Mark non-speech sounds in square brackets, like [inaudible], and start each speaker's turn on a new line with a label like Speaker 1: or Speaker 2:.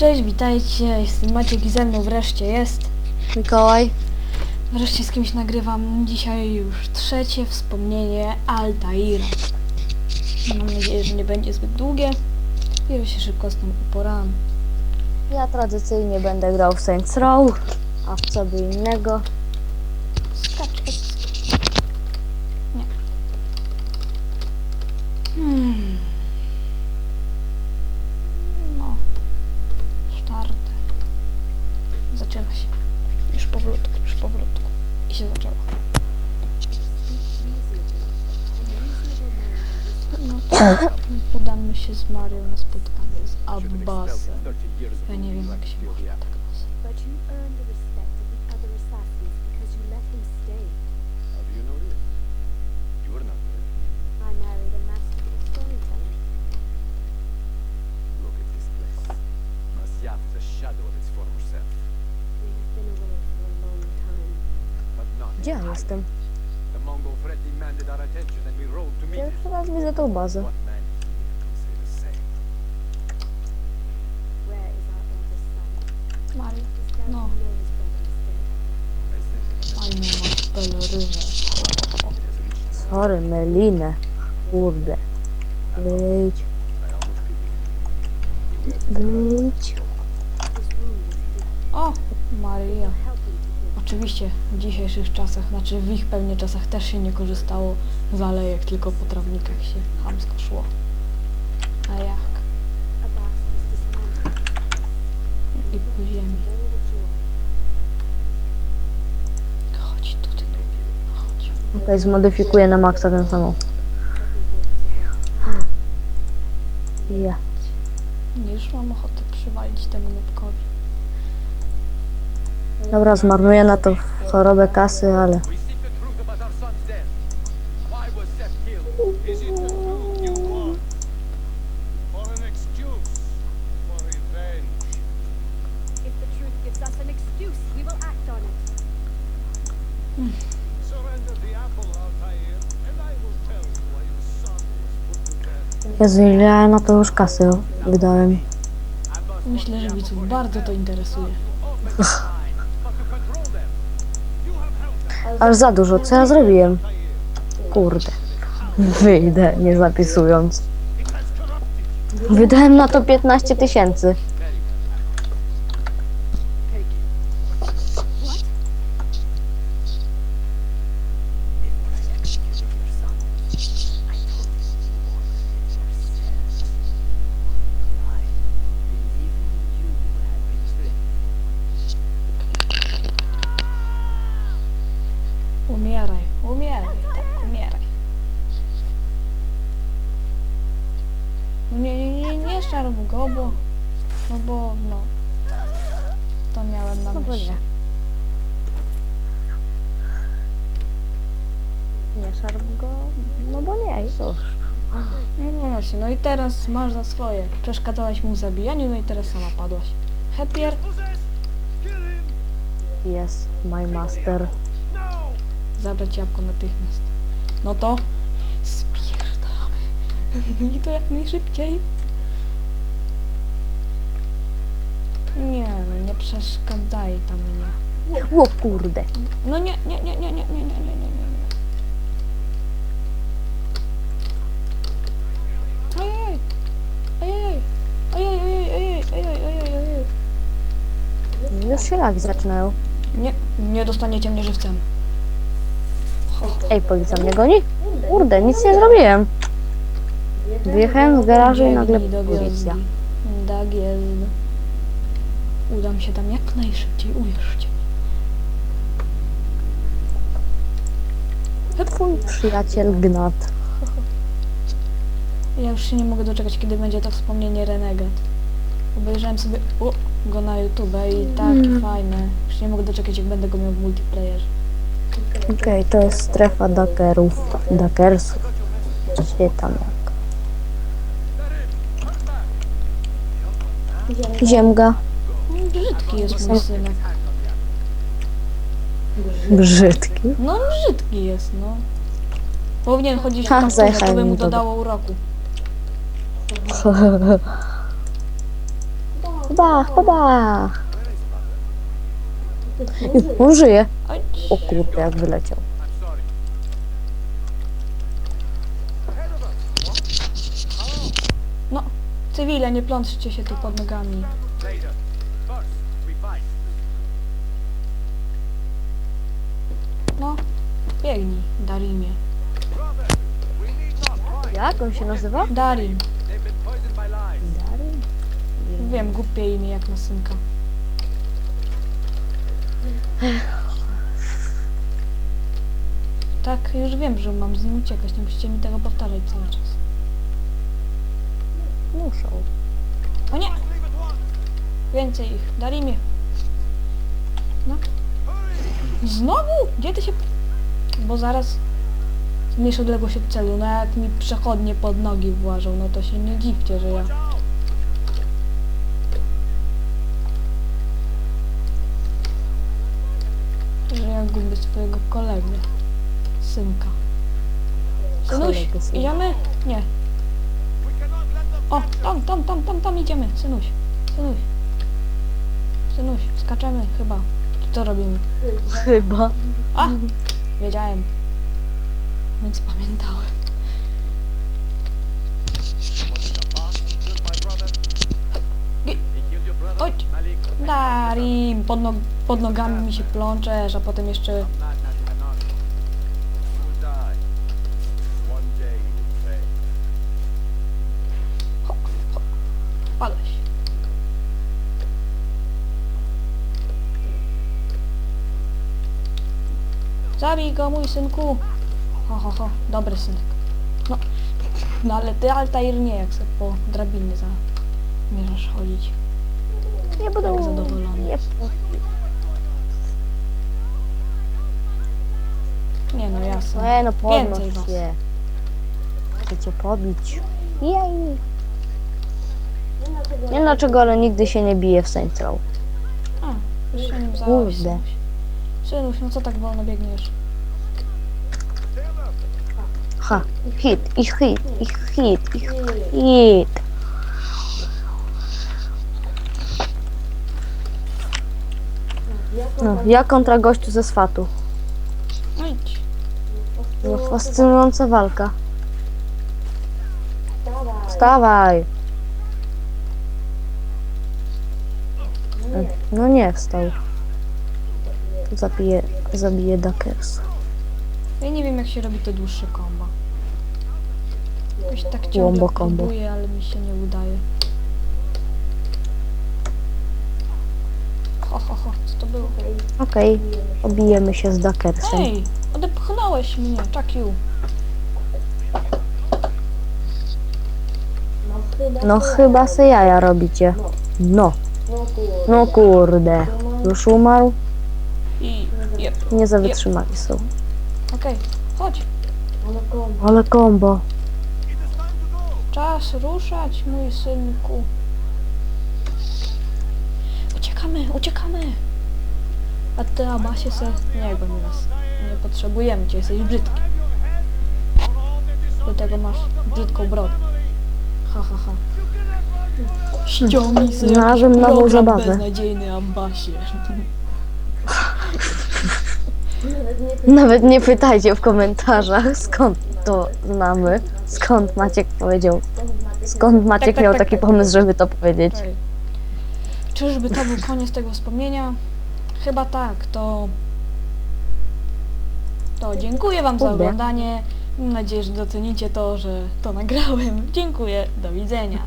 Speaker 1: Cześć, witajcie, jestem Maciek i ze mną wreszcie jest.
Speaker 2: Mikołaj.
Speaker 1: Wreszcie z kimś nagrywam dzisiaj już trzecie wspomnienie Altaira. Mam nadzieję, że nie będzie zbyt długie i że się szybko z tym uporam.
Speaker 2: Ja tradycyjnie będę grał w Saints Row, a w co by innego.
Speaker 1: Skacz, skacz. Nie. Hmm. No. Starte. Zaczyna się. Już powolutku. I się zaczęło. [coughs] Udamy się z Marią na spotkanie z Abbasem. Ja nie wiem jak się mówi tak nazywa.
Speaker 2: ja jestem. Pierwszy raz widzę tą bazę.
Speaker 3: Mali.
Speaker 1: No. Fajne masz pelerynę.
Speaker 2: Sorry, melinę. Kurde. Wyjdź. Wyjdź.
Speaker 1: O, Maria. Oczywiście w dzisiejszych czasach, znaczy w ich pewnie czasach też się nie korzystało z alejek, tylko po trawnikach się chamsko szło. A jak? I po ziemi. Chodź tutaj. Chodź.
Speaker 2: Okej, zmodyfikuję na maksa ten samochód.
Speaker 4: Why
Speaker 5: your son was put to death.
Speaker 2: Jezu, ile ja na to już kasy wydałem.
Speaker 1: Myślę, że widzów bardzo to interesuje. [laughs]
Speaker 2: Aż za dużo, co ja zrobiłem? Kurde. Wyjdę, nie zapisując. Wydałem na to 15 tysięcy.
Speaker 1: Umieraj, umieraj, tak, umieraj. No Nie, nie szarp go, bo... No bo, no... To miałem na
Speaker 2: No
Speaker 1: myśli.
Speaker 2: nie. Nie szarp go, no bo nie, już.
Speaker 1: No właśnie, no i teraz masz za swoje. Przeszkadzałaś mu w zabijaniu, no i teraz sama padłaś. Happier?
Speaker 2: Yes, my master.
Speaker 5: No!
Speaker 1: Zabrać jabłko natychmiast. No to... Spierdamy. [laughs] I to jak najszybciej. Nie, no nie przeszkadzaj tam mnie.
Speaker 2: O kurde.
Speaker 1: No nie, nie, nie, nie, nie, nie, nie, nie, nie, nie. nie. Ojej! Ojej! Ojej, ojej, ojej, ojej, ojej, ojej.
Speaker 2: Już się lagi zaczynają.
Speaker 1: Nie, nie dostaniecie mnie żywcem.
Speaker 2: Ej, policja mnie goni? Kurde, nic nie zrobiłem. Wyjechałem z garażu i nagle policja.
Speaker 1: Tak jest. Udam się tam jak najszybciej, uwierzcie mi.
Speaker 2: Twój przyjaciel Gnat.
Speaker 1: Ja już się nie mogę doczekać, kiedy będzie to wspomnienie Renegat. Obejrzałem sobie o, go na YouTube i tak fajne. Już nie mogę doczekać, jak będę go miał w multiplayerze.
Speaker 2: Okej, to jest strefa dakerów. Dakersów. Gdzie tam jak? Ziemga.
Speaker 1: No, Brzydki jest mój synek.
Speaker 2: Brzydki.
Speaker 1: No brzydki jest, no. Powinien chodzić w
Speaker 2: Ha,
Speaker 1: kapturze, to by
Speaker 2: zajechałem
Speaker 1: mu
Speaker 2: to do-
Speaker 1: dodało uroku.
Speaker 2: bach, po bach. On żyje.
Speaker 1: Oj,
Speaker 2: O kurde, jak wyleciał.
Speaker 1: No, cywile, nie plątrzcie się tu pod nogami. No, biegnij, Darimie.
Speaker 2: Jak on się nazywa?
Speaker 1: Darim.
Speaker 4: By lies.
Speaker 1: Wiem, głupie imię jak na synka. Tak, już wiem, że mam z nim uciekać, nie musicie mi tego powtarzać cały czas.
Speaker 2: Muszą.
Speaker 1: O nie! Więcej ich, Darimie. No. Znowu? Gdzie ty się... Bo zaraz zmniejsz odległość od celu, no jak mi przechodnie pod nogi włażą, no to się nie dziwcie, że ja... Że ja gubię swojego kolegę. Synka. Synuś, idziemy? Nie. O, tam, tam, tam, tam, tam idziemy. Synuś, synuś. Synuś, skaczemy chyba. Co robimy?
Speaker 2: Chyba.
Speaker 1: A! Wiedziałem. Więc pamiętałem.
Speaker 4: Malik.
Speaker 1: Darim, pod, no, pod nogami mi się plączesz, a potem jeszcze... Zabij go, mój synku. Ho, ho, ho. Dobry synek. No, no ale ty Altair nie, jak sobie po drabinie zamierzasz chodzić.
Speaker 2: Nie będę
Speaker 1: Tak zadowolony.
Speaker 2: Nie,
Speaker 1: Nie no, jasne.
Speaker 2: nie no
Speaker 1: Więcej
Speaker 2: podnoś
Speaker 1: was.
Speaker 2: się. Chcę cię pobić. Jej. Nie wiem dlaczego, ale nigdy się nie bije w Row.
Speaker 1: A, już się nim
Speaker 2: Kurde.
Speaker 1: Synuś. No co tak wolno biegniesz?
Speaker 2: Ha, hit, ich hit, ich hit, ich hit. No, ja kontra gościu ze swatu.
Speaker 1: No idź.
Speaker 2: No, fascynująca walka. Wstawaj. No nie wstał. Zabije, zabije Duckers.
Speaker 1: Ja nie wiem jak się robi te dłuższe kombo. Jakoś tak ciągle
Speaker 2: Łombo combo.
Speaker 1: próbuję, ale mi się nie udaje. Ho, ho, ho, co to było?
Speaker 2: Okej, obijemy się z Duckersem.
Speaker 1: Ej, odepchnąłeś mnie, Chuck you.
Speaker 2: No chyba se jaja robicie. No. No kurde. Już umarł? Nie za wytrzymali są.
Speaker 1: okej, chodź.
Speaker 2: Ale kombo.
Speaker 1: Czas ruszać, mój synku. Uciekamy, uciekamy. A ty, Abasie, se nie goń nas. Nie potrzebujemy cię, jesteś brzydki. Do tego masz brzydką brodę. Ha, ha, ha. Ściągnij sobie
Speaker 2: Znalazłem nową
Speaker 1: program
Speaker 2: zabawę.
Speaker 1: beznadziejny Abasie.
Speaker 2: Nawet nie pytajcie w komentarzach skąd to znamy. Skąd Maciek powiedział. Skąd Maciek
Speaker 1: tak,
Speaker 2: miał
Speaker 1: tak,
Speaker 2: taki
Speaker 1: tak.
Speaker 2: pomysł, żeby to powiedzieć.
Speaker 1: Okej. Czyżby to był koniec tego wspomnienia? Chyba tak, to... To dziękuję wam za
Speaker 2: Kurde.
Speaker 1: oglądanie. Mam nadzieję, że docenicie to, że to nagrałem. Dziękuję, do widzenia.